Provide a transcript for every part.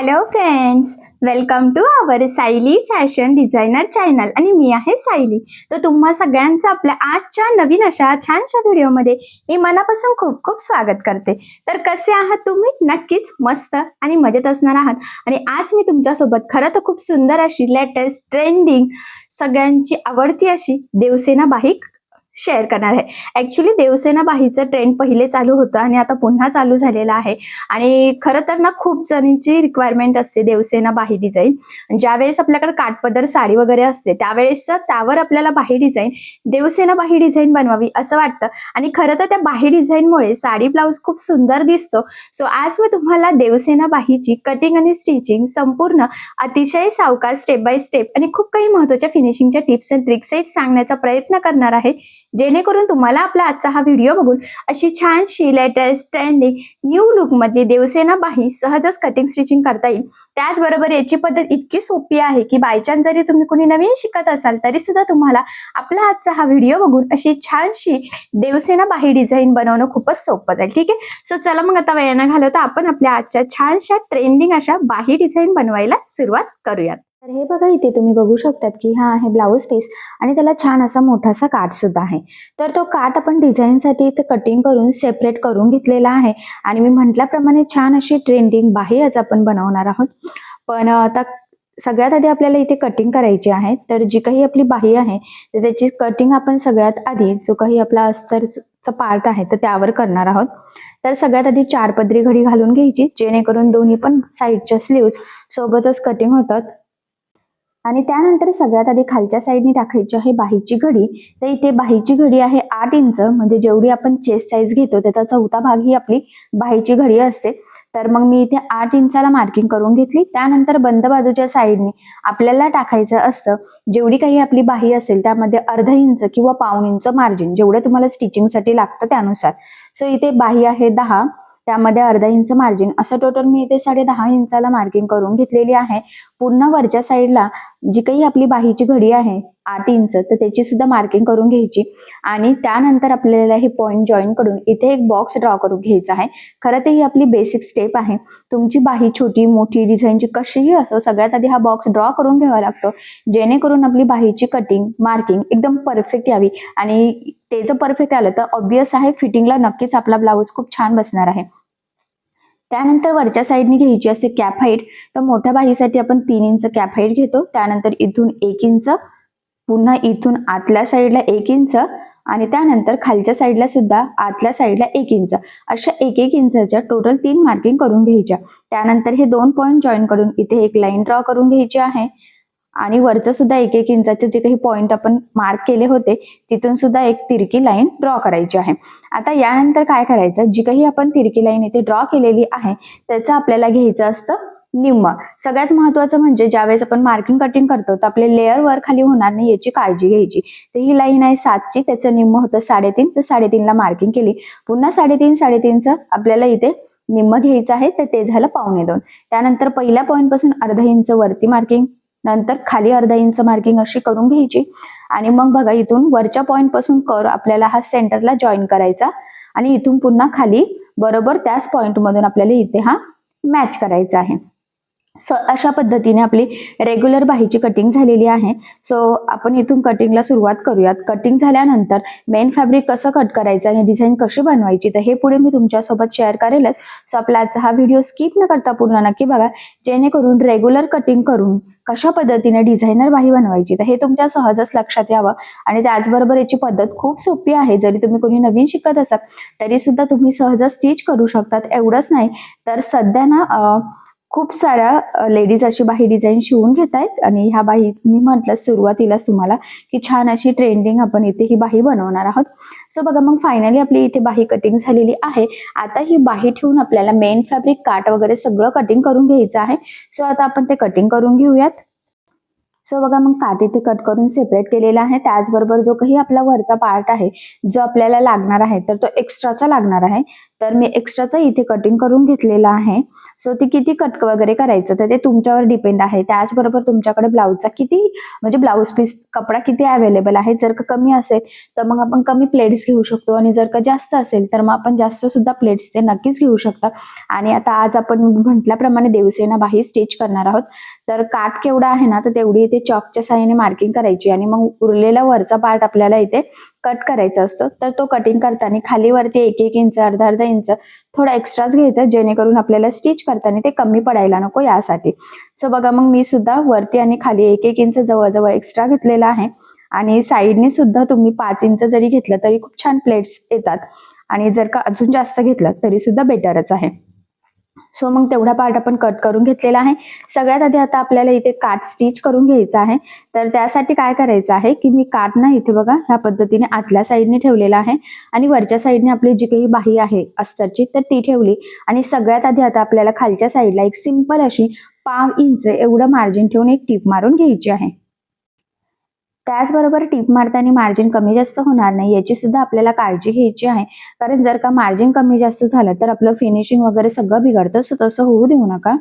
Hello friends welcome to our Sayali fashion designer channel आणि मी आहे सायली तर तुम्हा सगळ्यांचं आपल्या आजच्या नवीन अशा छानशा व्हिडिओमध्ये मी मनापासून खूप खूप स्वागत करते. तर कसे आहात तुम्ही? नक्कीच मस्त आणि मजेत असणार आहात. आणि आज मी तुमच्यासोबत खरं तर खूप सुंदर अशी लेटेस्ट ट्रेंडिंग सगळ्यांची आवडती अशी देवसेना बाईक शेअर करणार आहे. ऍक्च्युली देवसेना बाईचं ट्रेंड पहिले चालू होतं आणि आता पुन्हा चालू झालेलं आहे. आणि खरं तर ना खूप जणींची रिक्वायरमेंट असते देवसेना बाही डिझाईन ज्यावेळेस आपल्याकडे काठपदर साडी वगैरे असते त्यावेळेस त्यावर आपल्याला बाही डिझाईन देवसेना बाही डिझाईन बनवावी असं वाटतं. आणि खरं तर त्या बाही डिझाईनमुळे साडी ब्लाऊज खूप सुंदर दिसतो. सो आज मी तुम्हाला देवसेना बाहीची कटिंग आणि स्टिचिंग संपूर्ण अतिशय सावकाश स्टेप बाय स्टेप आणि खूप काही महत्त्वाच्या फिनिशिंगच्या टिप्स अँड ट्रिक्स सांगण्याचा प्रयत्न करणार आहे. जेणेकरून तुम्हाला आपला आजचा हा व्हिडिओ बघून अशी छानशी लेटेस्ट ट्रेंडिंग न्यू लुकमधली देवसेना बाही सहजच कटिंग स्टिचिंग करता येईल. त्याचबरोबर याची पद्धत इतकी सोपी आहे की बायचान्स जरी तुम्ही कोणी नवीन शिकत असाल तरी सुद्धा तुम्हाला आपला आजचा हा व्हिडिओ बघून अशी छानशी देवसेना बाही डिझाईन बनवणं खूपच सोपं जाईल. ठीक आहे? सो चला मग आता वेळ न घालवता. आपण आपल्या आजच्या छानशा ट्रेंडिंग अशा बाही डिझाईन बनवायला सुरुवात करूयात. तर हे बघा इथे तुम्ही बघू शकतात की हा आहे ब्लाऊज पीस आणि त्याला छान असा मोठासा काठ सुद्धा आहे. तर तो काठ आपण डिझाईनसाठी इथे कटिंग करून सेपरेट करून घेतलेला आहे. आणि मी म्हटल्याप्रमाणे छान अशी ट्रेंडिंग बाही आज आपण बनवणार आहोत. पण आता सगळ्यात आधी आपल्याला इथे कटिंग करायची आहे. तर जी काही आपली बाही आहे तर त्याची कटिंग आपण सगळ्यात आधी जो काही आपला अस्तरचा पार्ट आहे तर त्यावर करणार आहोत. तर सगळ्यात आधी चार पदरी घडी घालून घ्यायची. जेणेकरून दोन्ही पण साईडच्या स्लीव्ज सोबतच कटिंग होतात. आणि त्यानंतर सगळ्यात आधी खालच्या साईडने टाकायची आहे बाहीची घडी. तर इथे बाहीची घडी आहे आठ इंच म्हणजे जेवढी आपण चेस्ट साईज घेतो त्याचा चौथा भाग ही आपली बाहीची घडी असते. तर मग मी इथे आठ इंचाला मार्किंग करून घेतली. त्यानंतर बंद बाजूच्या साईडने आपल्याला टाकायचं असतं जेवढी काही आपली बाही असेल त्यामध्ये अर्धा इंच किंवा पाऊण इंच मार्जिन जेवढं तुम्हाला स्टिचिंगसाठी लागतं त्यानुसार. सो इथे बाही आहे दहा त्यामध्ये अर्धा इंच मार्जिन असं टोटल मी इथे साडे दहा इंचाला मार्किंग करून घेतलेली आहे. पूर्ण वरच्या साईडला जी काही आपली बाहीची घडी आहे आठ इंच तर त्याची सुद्धा मार्किंग करून घ्यायची. आणि त्यानंतर आपल्याला हे पॉईंट जॉईन करून इथे एक बॉक्स ड्रॉ करून घ्यायचा आहे. खरं तर ही आपली बेसिक स्टेप आहे. तुमची बाही छोटी मोठी डिझाईनची कशीही असो सगळ्यात आधी हा बॉक्स ड्रॉ करून घ्यावा लागतो. जेणेकरून आपली बाहीची कटिंग मार्किंग एकदम परफेक्ट यावी. आणि ते जर परफेक्ट आलं तर ऑब्विस आहे फिटिंगला नक्कीच आपला ब्लाऊज खूप छान बसणार आहे. त्यानंतर वरच्या साईडने घ्यायची असते कॅप हाईट. तर मोठ्या बाहीसाठी आपण तीन इंच कॅप हाईट घेतो. त्यानंतर इथून एक इंच पुन्हा इथून आतल्या साईडला एक इंच आणि त्यानंतर खालच्या साईडला सुद्धा आतल्या साईडला एक इंच. अशा एक एक इंचाच्या टोटल तीन मार्किंग करून घ्यायच्या. त्यानंतर हे दोन पॉईंट जॉईन करून इथे एक लाईन ड्रॉ करून घ्यायची आहे. आणि वरचं सुद्धा एक एक इंचाचे जे काही पॉईंट आपण मार्क केले होते तिथून सुद्धा एक तिरकी लाईन ड्रॉ करायची आहे. आता यानंतर काय करायचं? जी काही आपण तिरकी लाईन इथे ड्रॉ केलेली आहे त्याचं आपल्याला घ्यायचं असतं निम्म. सगळ्यात महत्वाचं म्हणजे ज्यावेळेस आपण मार्किंग कटिंग करतो तर आपले लेअर वर खाली होणार नाही याची काळजी घ्यायची. तर ही लाईन आहे सातची त्याचं निम्म होतं साडेतीन तर साडेतीनला मार्किंग केली. पुन्हा साडेतीन साडेतीनचं आपल्याला इथे निम्म घ्यायचं आहे तर ते झालं पावणे दोन. त्यानंतर पहिल्या पॉईंटपासून अर्धा इंच वरती मार्किंग नंतर खाली अर्धा इंच मार्किंग अशी करून घ्यायची. आणि मग बघा इथून वरच्या पॉईंटपासून कर आपल्याला हा सेंटरला जॉईन करायचा. आणि इथून पुन्हा खाली बरोबर त्याच पॉइंट मधून आपल्याला इथे हा मॅच करायचा आहे. सो अशा पद्धतीने आपली रेग्युलर बाहीची कटिंग झालेली आहे. सो आपण इथून कटिंगला सुरुवात करूयात. कटिंग झाल्यानंतर मेन फॅब्रिक कसं कट करायचं आणि डिझाईन कशी बनवायची तर हे पुढे मी तुमच्यासोबत शेअर करेलच. सो आपला आजचा हा व्हिडिओ स्किप न करता पूर्ण नक्की बघा. जेणेकरून रेग्युलर कटिंग करून कशा पद्धतीने डिझायनर बाही बनवायची? तर हे तुमच्या सहजच लक्षात यावं. आणि त्याचबरोबर याची पद्धत खूप सोपी आहे. जरी तुम्ही कोणी नवीन शिकत असाल तरी सुद्धा तुम्ही सहज स्टिच करू शकतात. एवढंच नाही तर सध्या ना खूप साऱ्या लेडीज अशी बाही डिझाईन शिवून घेत आहेत आणि ह्या बाही मी म्हटलं सुरुवातीलाच तुम्हाला की छान अशी ट्रेंडिंग आपण इथे ही बाही बनवणार आहोत. सो बघा मग फायनली आपली इथे बाही कटिंग झालेली आहे. आता ही बाही ठेवून आपल्याला मेन फॅब्रिक काट वगैरे सगळं कटिंग करून घ्यायचं आहे. सो आता आपण ते कटिंग करून घेऊयात. सो बघा मग काट इथे कट करून सेपरेट केलेला आहे. त्याचबरोबर जो काही आपला वरचा पार्ट आहे जो आपल्याला लागणार आहे तर तो एक्स्ट्राचा लागणार आहे. तर मी एक्स्ट्राचं इथे कटिंग करून घेतलेलं आहे. सो ते किती कट वगैरे करायचं तर ते तुमच्यावर डिपेंड आहे. त्याचबरोबर तुमच्याकडे ब्लाऊजचा किती म्हणजे ब्लाऊज पीस कपडा किती अवेलेबल आहे? जर का कमी असेल तर मग आपण कमी प्लेट्स घेऊ शकतो. आणि जर का जास्त असेल तर मग आपण जास्त सुद्धा प्लेट्स ते नक्कीच घेऊ शकता. आणि आता आज आपण म्हटल्याप्रमाणे देवसेना बाही स्टिच करणार आहोत. तर काठ केवढा आहे ना तर तेवढी इथे चॉकच्या साहाय्याने मार्किंग करायची. आणि मग उरलेला वरचा पार्ट आपल्याला इथे कट करायचा असतो. तर तो कटिंग करताना खाली वरती एक एक इंच अर्धा अर्धा इंच थोडा एक्स्ट्राच घ्यायचा जेणेकरून आपल्याला स्टिच करताना ते कमी पडायला नको यासाठी. सो बघा मग मी सुद्धा वरती आणि खाली एक एक इंच जवळजवळ एक्स्ट्रा घेतलेला आहे. आणि साईडने सुद्धा तुम्ही पाच इंच जरी घेतलं तरी खूप छान प्लेट्स येतात. आणि जर का अजून जास्त घेतलं तरी सुद्धा बेटरच आहे. सो मग तेवढा पार्ट आपण कट करून घेतलेला आहे. सगळ्यात आधी आता आपल्याला इथे काठ स्टिच करून घ्यायचं आहे. तर त्यासाठी काय करायचं आहे की मी काठ ना इथे बघा ह्या पद्धतीने आतल्या साईडने ठेवलेला आहे. आणि वरच्या साईडने आपली जी काही बाही आहे अस्तरची तर ती ठेवली. आणि सगळ्यात आधी आता आपल्याला खालच्या साईडला एक सिंपल अशी पाव इंच एवढं मार्जिन ठेवून एक टीप मारून घ्यायची आहे. त्याचबरोबर टीप मारताना मार्जिन कमी जास्त होणार नाही याची सुद्धा आपल्याला काळजी घ्यायची आहे. कारण जर का मार्जिन कमी जास्त झालं तर आपलं फिनिशिंग वगैरे सगळं बिघडतं सो तसं होऊ देऊ नका.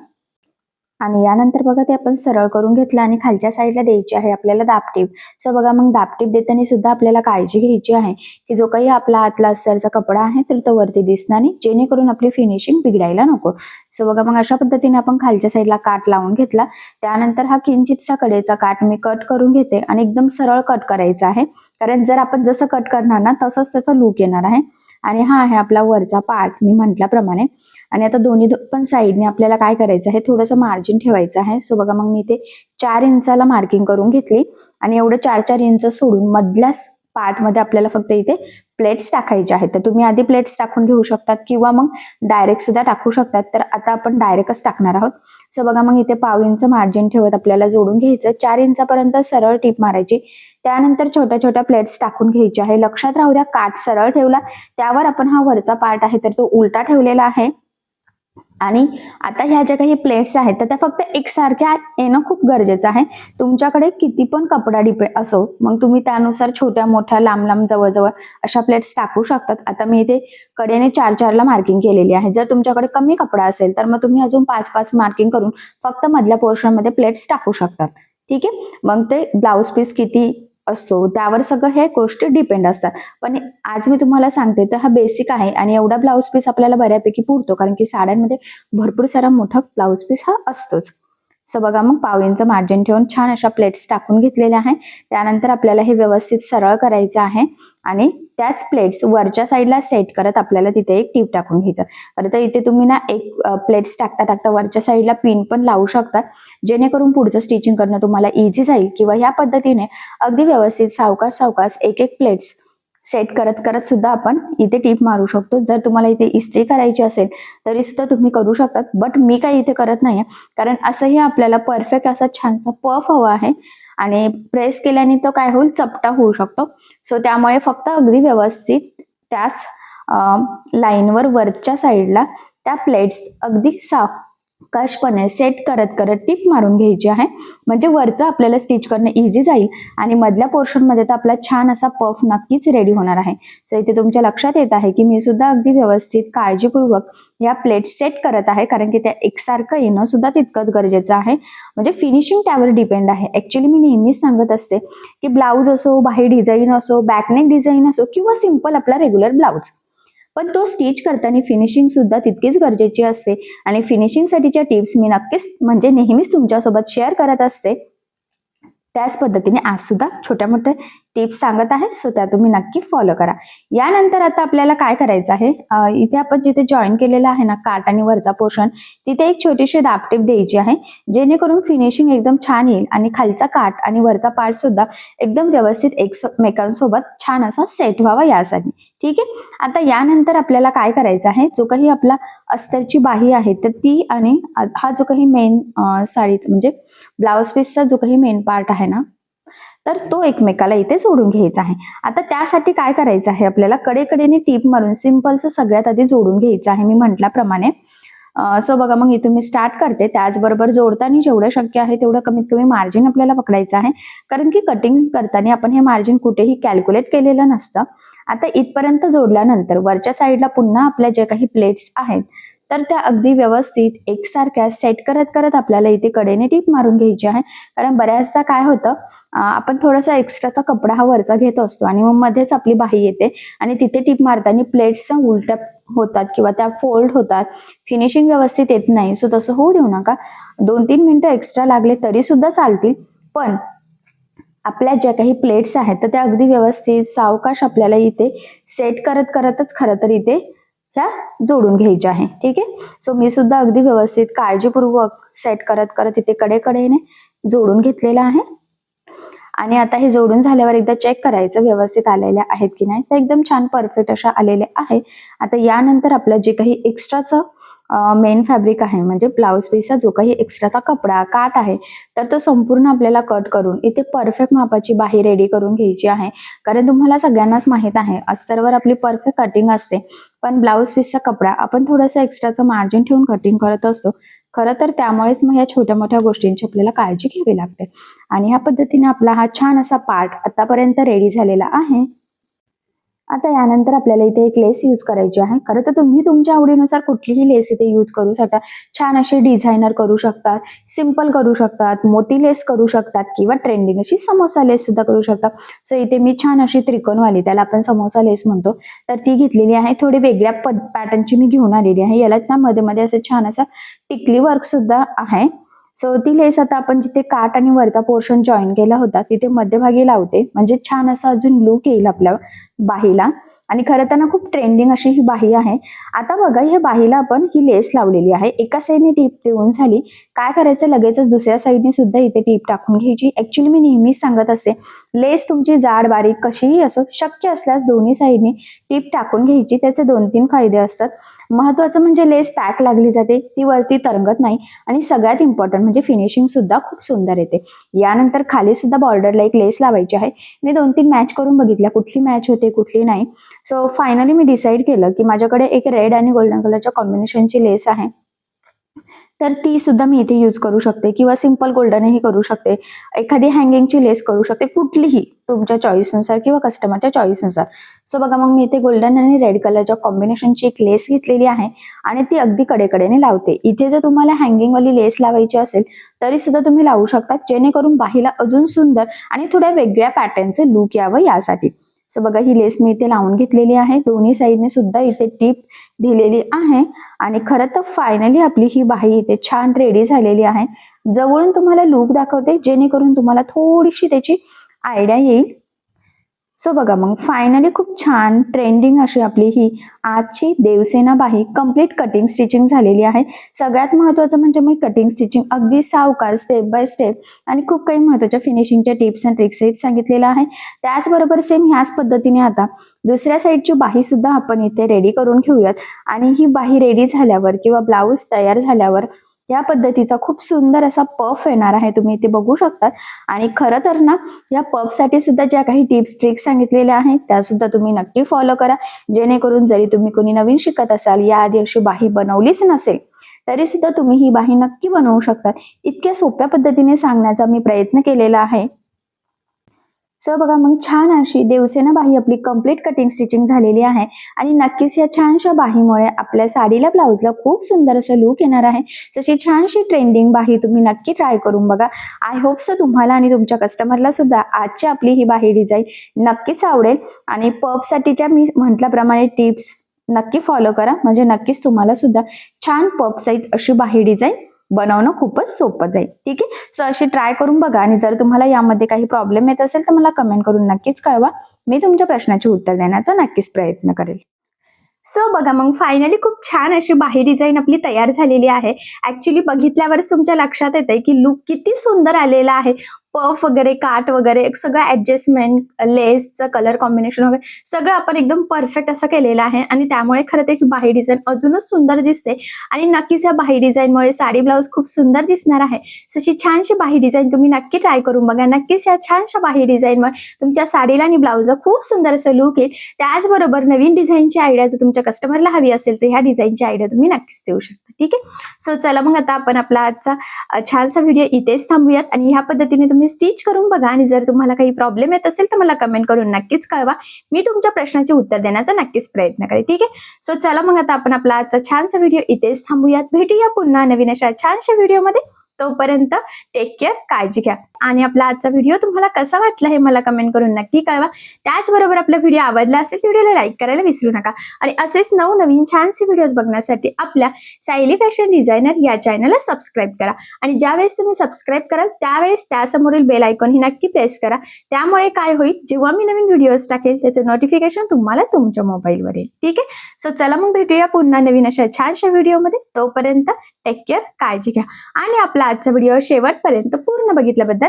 आणि यानंतर बघा ते आपण सरळ करून घेतलं आणि खालच्या साईडला द्यायची आहे आपल्याला दापटीप सो बघा मग दापटीप देताना सुद्धा आपल्याला काळजी घ्यायची आहे की जो काही आपला आतला अस्तरचा कपडा आहे तर तो वरती दिसणार नाही जेणेकरून आपली फिनिशिंग बिघडायला नको. सो बघा मग अशा पद्धतीने आपण खालच्या साईडला काट लावून घेतला. त्यानंतर हा किंचितचा कडेचा काट मी कट करून घेते आणि एकदम सरळ कट करायचा आहे. कारण जर आपण जसं कट करणार ना तसंच त्याचा लूक येणार आहे. आणि हा आहे आपला वरचा पार्ट मी म्हटल्याप्रमाणे. आणि आता दोन्ही पण साईडने आपल्याला काय करायचं आहे थोडंसं मार्जिन ठेवायचं आहे. सो बघा मग मी ते चार इंचाला मार्किंग करून घेतली आणि एवढं चार चार इंच सोडून मधल्याच पार्टमध्ये आपल्याला फक्त इथे प्लेट्स टाकायचे आहेत. तर तुम्ही आधी प्लेट्स टाकून घेऊ शकतात किंवा मग डायरेक्ट सुद्धा टाकू शकतात. तर आता आपण डायरेक्टच टाकणार आहोत. सो बघा मग इथे पाव इंच मार्जिन ठेवत आपल्याला जोडून घ्यायचं. चार इंचापर्यंत सरळ टीप मारायची. त्यानंतर छोट्या छोट्या प्लेट्स टाकून घ्यायच्या आहे. लक्षात राहू द्या काठ सरळ ठेवला. त्यावर आपण हा वरचा पार्ट आहे तर तो उलटा ठेवलेला आहे. आणि आता ह्या ज्या काही प्लेट्स आहेत तर त्या फक्त एकसारख्या येणं खूप गरजेचं आहे. तुमच्याकडे किती पण कपडा डिपे असो मग तुम्ही त्यानुसार छोट्या मोठ्या लांब लांब जवळजवळ अशा प्लेट्स टाकू शकतात. आता मी इथे कडेने चार चारला मार्किंग केलेली आहे. जर तुमच्याकडे कमी कपडा असेल तर मग तुम्ही अजून पाच पाच मार्किंग करून फक्त मधल्या पोर्शनमध्ये प्लेट्स टाकू शकतात. ठीक आहे? मग ते ब्लाऊज पीस किती असतो. त्यावर सगळं हे गोष्टी डिपेंड असतात. पण आज मी तुम्हाला सांगते तर हा बेसिक आहे आणि एवढा ब्लाऊज पीस आपल्याला बऱ्यापैकी पुरतो. कारण की साड्यांमध्ये भरपूर सारा मोठा ब्लाऊज पीस हा असतोच. सो बघा मग पाव इंच मार्जिन ठेवून छान अशा प्लेट्स टाकून घेतलेल्या आहे त्यानंतर आपल्याला हे व्यवस्थित सरळ करायचं आहे आणि त्याच प्लेट्स वरच्या साईडला सेट करत आपल्याला तिथे एक टीप टाकून घ्यायचं. खरं तर इथे तुम्ही ना एक प्लेट्स टाकता टाकता वरच्या साईडला पिन पण लावू शकता. जेणेकरून पुढचं स्टिचिंग करणं तुम्हाला इझी जाईल किंवा ह्या पद्धतीने अगदी व्यवस्थित सावकाश सावकाश एक एक प्लेट्स सेट करत करत सुद्धा आपण इथे टीप मारू शकतो. जर तुम्हाला इथे इस्त्री करायची असेल तरी सुद्धा तुम्ही करू शकतात. बट मी काही इथे करत नाही कारण असंही आपल्याला परफेक्ट असा छानसा पफ हवा आहे. आणि प्रेस केल्याने तो काय होईल? चपटा होऊ शकतो. सो त्यामुळे फक्त अगदी व्यवस्थित त्याच लाईनवर वरच्या साईडला त्या प्लेट्स अगदी साफ कशपणे सेट करत करत टिप मारून घ्यायची आहे. म्हणजे वरचं आपल्याला स्टिच करणं इझी जाईल आणि मधल्या पोर्शनमध्ये तर आपला छान असा पफ नक्कीच रेडी होणार आहे. सो इथे तुमच्या लक्षात येत आहे की मी सुद्धा अगदी व्यवस्थित काळजीपूर्वक या प्लेट सेट करत आहे. कारण की त्या एकसारखं येणं सुद्धा तितकंच गरजेचं आहे. म्हणजे फिनिशिंग त्यावर डिपेंड आहे. ऍक्च्युली मी नेहमीच सांगत असते की ब्लाऊज असो बाहेर डिझाईन असो बॅकनेक डिझाईन असो किंवा सिंपल आपला रेग्युलर ब्लाऊज पण तो स्टिच करताना फिनिशिंग सुद्धा तितकीच गरजेची असते. आणि फिनिशिंगसाठीच्या टिप्स मी नक्कीच म्हणजे नेहमीच तुमच्यासोबत शेअर करत असते. त्याच पद्धतीने आज सुद्धा छोट्या मोठ्या टिप्स सांगत आहे सो त्या तुम्ही नक्की फॉलो करा. यानंतर आता आपल्याला काय करायचं आहे? इथे आपण जिथे जॉईन केलेलं आहे ना काट आणि वरचा पोर्शन तिथे एक छोटीशी दापटीप द्यायची आहे जेणेकरून फिनिशिंग एकदम छान येईल आणि खालचा काट आणि वरचा पार्ट सुद्धा एकदम व्यवस्थित एकमेकांसोबत छान असा सेट व्हावा यासाठी. ठीक आहे? आता यानंतर आपल्याला काय करायचं आहे? जो काही आपला अस्तरची बाही आहे तर ती आणि हा जो काही मेन साडीचा म्हणजे ब्लाउज पीसचा जो काही मेन पार्ट आहे ना तर तो एकमेकाला इथे जोडून घ्यायचा आहे. आता त्यासाठी काय करायचं आहे? आपल्याला कडेकडेने टीप मारून सिम्पलचं सगळ्यात आधी जोडून घ्यायचं आहे मी म्हटल्याप्रमाणे. सो बघा मग इथून मी स्टार्ट करते. त्याचबरोबर जोडताना जेवढं शक्य आहे तेवढं कमीत कमी मार्जिन आपल्याला पकडायचं आहे. कारण की कटिंग करताना आपण हे मार्जिन कुठेही कॅल्क्युलेट केलेलं नसतं. आता इथपर्यंत जोडल्यानंतर वरच्या साईडला पुन्हा आपल्या जे काही प्लेट्स आहेत तर त्या अगदी व्यवस्थित एकसारख्या सेट करत करत आपल्याला इथे कडेने टीप मारून घ्यायची आहे. कारण बऱ्याचदा काय होतं आपण थोडासा एक्स्ट्राचा कपडा हा वरचा घेत असतो आणि मग मध्येच आपली बाही येते आणि तिथे टीप मारताना प्लेट्स उलट्या होतात किंवा त्या फोल्ड होतात. फिनिशिंग व्यवस्थित येत नाही. सो तसं होऊ देऊ नका. दोन तीन मिनिटं एक्स्ट्रा लागले तरी सुद्धा चालतील. पण आपल्या ज्या काही प्लेट्स आहेत तर त्या अगदी व्यवस्थित सावकाश आपल्याला इथे सेट करत करतच खरं तर इथे ह्या जोडून घ्यायच्या आहे. ठीक आहे? सो मी सुद्धा अगदी व्यवस्थित काळजीपूर्वक सेट करत करत इथे कडेकडेने जोडून घेतलेलं आहे. आणि आता हे जोडून झाल्यावर एकदा चेक करायचं व्यवस्थित आलेल्या आहेत की नाही. तर एकदम छान परफेक्ट अशा आलेल्या आहे आता यानंतर आपलं जे काही एक्स्ट्राचं मेन फॅब्रिक आहे म्हणजे ब्लाऊज पीसचा जो काही एक्स्ट्राचा कपडा काट आहे तर तो संपूर्ण आपल्याला कट करून इथे परफेक्ट मापाची बाही रेडी करून घ्यायची आहे. कारण तुम्हाला सगळ्यांनाच माहीत आहे अस्तरवर आपली परफेक्ट कटिंग असते. पण ब्लाऊज पीसचा कपडा आपण थोडासा एक्स्ट्राचं मार्जिन ठेवून कटिंग करत असतो. खरं तर त्यामुळेच मग ह्या छोट्या मोठ्या गोष्टींची आपल्याला काळजी घ्यावी लागते. आणि ह्या पद्धतीने आपला हा छान असा पार्ट आतापर्यंत रेडी झालेला आहे. आता यानंतर आपल्याला इथे एक लेस यूज करायची आहे. खरं तर तुम्ही तुमच्या आवडीनुसार कुठलीही लेस इथे यूज करू शकता. छान अशी डिझायनर करू शकतात सिंपल करू शकतात मोती लेस करू शकतात किंवा ट्रेंडिंग अशी समोसा लेस सुद्धा करू शकता. सो इथे मी छान अशी त्रिकोणवाली त्याला आपण समोसा लेस म्हणतो. तर ती घेतलेली आहे. थोडी वेगळ्या पद पॅटर्नची मी घेऊन आलेली आहे. याला ना मध्ये मध्ये असं छान असा टिकली वर्क सुद्धा आहे. सो ती लेस आता आपण जिथे काट आणि वरचा पोर्शन जॉईन केला होता तिथे मध्यभागी लावते. म्हणजे छान असा अजून लुक येईल आपल्या बाहीला. आणि खरं तर ना खूप ट्रेंडिंग अशी ही बाही आहे. आता बघा ह्या बाहीला आपण ही लेस लावलेली आहे. एका साईडने टीप देऊन झाली. काय करायचं? लगेचच दुसऱ्या साईडने सुद्धा इथे टीप टाकून घ्यायची. ऍक्च्युली मी नेहमीच सांगत असते लेस तुमची जाड बारीक कशीही असो शक्य असल्यास दोन्ही साईडने टीप टाकून घ्यायची. त्याचे दोन तीन फायदे असतात. महत्वाचं म्हणजे लेस पॅक लागली जाते. ती वरती तरंगत नाही. आणि सगळ्यात इम्पॉर्टंट म्हणजे फिनिशिंग सुद्धा खूप सुंदर येते. यानंतर खाली सुद्धा बॉर्डरला एक लेस लावायची आहे. मी दोन तीन मॅच करून बघितल्या. कुठली मॅच होते? कुठली नाही. सो फायनली मी डिसाईड केलं की माझ्याकडे एक रेड आणि गोल्डन कलरच्या कॉम्बिनेशनची लेस आहे. तर ती सुद्धा मी इथे यूज करू शकते किंवा सिंपल गोल्डनही करू शकते. एखादी हँगिंगची लेस करू शकते कुठलीही तुमच्या चॉईसनुसार किंवा कस्टमरच्या चॉईसनुसार सो बघा मग मी इथे गोल्डन आणि रेड कलरच्या कॉम्बिनेशनची एक लेस घेतलेली आहे आणि ती अगदी कडेकडेने लावते. इथे जर तुम्हाला हँगिंगवाली लेस लावायची असेल तरी सुद्धा तुम्ही लावू शकता जेणेकरून बाहीला अजून सुंदर आणि थोड्या वेगळ्या पॅटर्नचे लुक यावं यासाठी. सो बघा ही लेस मी इथे लावून घेतलेली आहे. दोन्ही साईडने सुद्धा इथे टीप दिलेली आहे. आणि खरं तर फायनली आपली ही बाही इथे छान रेडी झालेली आहे. जवळून तुम्हाला लूक दाखवते जेणेकरून तुम्हाला थोडीशी त्याची आयडिया येईल. सो बघा मग फायनली खूप छान ट्रेंडिंग अशी आपली ही आजची देवसेना बाही कंप्लीट कटिंग स्टिचिंग झालेली आहे. सगळ्यात महत्त्वाचं म्हणजे मी कटिंग स्टिचिंग अगदी सावकार स्टेप बाय स्टेप आणि खूप काही महत्त्वाच्या फिनिशिंगच्या टिप्स अँड ट्रिक्स सांगितलेलं आहे. त्याचबरोबर सेम ह्याच पद्धतीने आता दुसऱ्या साईडची बाही सुद्धा आपण इथे रेडी करून घेऊयात. आणि ही बाही रेडी झाल्यावर किंवा ब्लाऊज तयार झाल्यावर या पद्धतीचा खूप सुंदर असा पफ येणार आहे. तुम्ही इथे बघू शकतात. आणि खरं तर ना या पफसाठी सुद्धा ज्या काही टिप्स ट्रिक्स सांगितलेल्या आहेत त्या सुद्धा तुम्ही नक्की फॉलो करा. जेणेकरून जरी तुम्ही कोणी नवीन शिकत असाल याआधी अशी बाही बनवलीच नसेल तरी सुद्धा तुम्ही ही बाही नक्की बनवू शकतात. इतक्या सोप्या पद्धतीने सांगण्याचा मी प्रयत्न केलेला आहे. सो बघा मग छान अशी देवसेना बाही आपली कंप्लीट कटिंग स्टिचिंग झालेली आहे. आणि नक्कीच या छानशा बाहीमुळे आपल्या साडीला ब्लाऊजला खूप सुंदर असं लुक येणार आहे. जशी छानशी ट्रेंडिंग बाही तुम्ही नक्की ट्राय करून बघा. आय होप सो तुम्हाला आणि तुमच्या कस्टमरला सुद्धा आजची आपली ही बाही डिझाईन नक्कीच आवडेल. आणि पपसाठीच्या मी म्हटल्याप्रमाणे टिप्स नक्की फॉलो करा. म्हणजे नक्कीच तुम्हाला सुद्धा छान पप साईज अशी बाही डिझाईन बनवणं खूपच सोपं जाईल. ठीक आहे? सो अशी ट्राय करून बघा आणि जर तुम्हाला यामध्ये काही प्रॉब्लेम येत असेल तर मला कमेंट करून नक्कीच कळवा. मी तुमच्या प्रश्नाचे उत्तर देण्याचा नक्कीच प्रयत्न करेल. सो बघा मग फायनली खूप छान अशी बाही डिझाईन आपली तयार झालेली आहे. ऍक्च्युली बघितल्यावरच तुमच्या लक्षात येते की लुक किती सुंदर आलेला आहे. पफ वगैरे काट वगैरे सगळं ऍडजस्टमेंट लेसचं कलर कॉम्बिनेशन वगैरे सगळं आपण एकदम परफेक्ट असं केलेलं आहे. आणि त्यामुळे खरं तर बाही डिझाईन अजूनच सुंदर दिसते. आणि नक्कीच या बाही डिझाईनमुळे साडी ब्लाऊज खूप सुंदर दिसणार आहे. तशी छानशी बाही डिझाईन तुम्ही नक्की ट्राय करून बघा. नक्कीच या छानशा बाही डिझाईनमुळे तुमच्या साडीला आणि ब्लाऊजला खूप सुंदर असं लुक येईल. त्याचबरोबर नवीन डिझाईनची आयडिया जर तुमच्या कस्टमरला हवी असेल तर ह्या डिझाईनची आयडिया तुम्ही नक्कीच देऊ शकता. ठीक आहे? सो चला मग आता आपण आपला आजचा छानसा व्हिडिओ इथेच थांबूयात. आणि ह्या पद्धतीने तुम्ही स्टिच करून बघा आणि जर तुम्हाला काही प्रॉब्लेम येत असेल तर मला कमेंट करून नक्कीच कळवा. मी तुमच्या प्रश्नाचे उत्तर देण्याचा नक्कीच प्रयत्न करेन ठीक आहे? सो चला मग आता आपण आपला आजचा छानसा व्हिडिओ इथेच थांबूयात. भेटूया पुन्हा नवीन अशा छानशा व्हिडिओमध्ये तोपर्यंत टेक केअर काळजी घ्या. आणि आपला आजचा व्हिडिओ तुम्हाला कसा वाटला हे मला कमेंट करून नक्की कळवा. त्याचबरोबर आपला व्हिडिओ आवडला असेल तर व्हिडिओला लाईक करायला विसरू नका. आणि असेच नवनवीन छानसे व्हिडिओज बघण्यासाठी आपल्या सायली फॅशन डिझायनर या चॅनलला सबस्क्राईब करा. आणि ज्यावेळेस तुम्ही सबस्क्राईब कराल त्यावेळेस त्यासमोरील बेल आयकॉन ही नक्की प्रेस करा. त्यामुळे काय होईल जेव्हा मी नवीन व्हिडिओज टाकेल त्याचं नोटिफिकेशन तुम्हाला तुमच्या मोबाईलवर येईल ठीक आहे? सो चला मग भेटूया पुन्हा नवीन अशा छानशा व्हिडिओमध्ये तोपर्यंत टेक केअर काळजी घ्या. आणि आपला आजचा व्हिडिओ शेवटपर्यंत पूर्ण बघितल्याबद्दल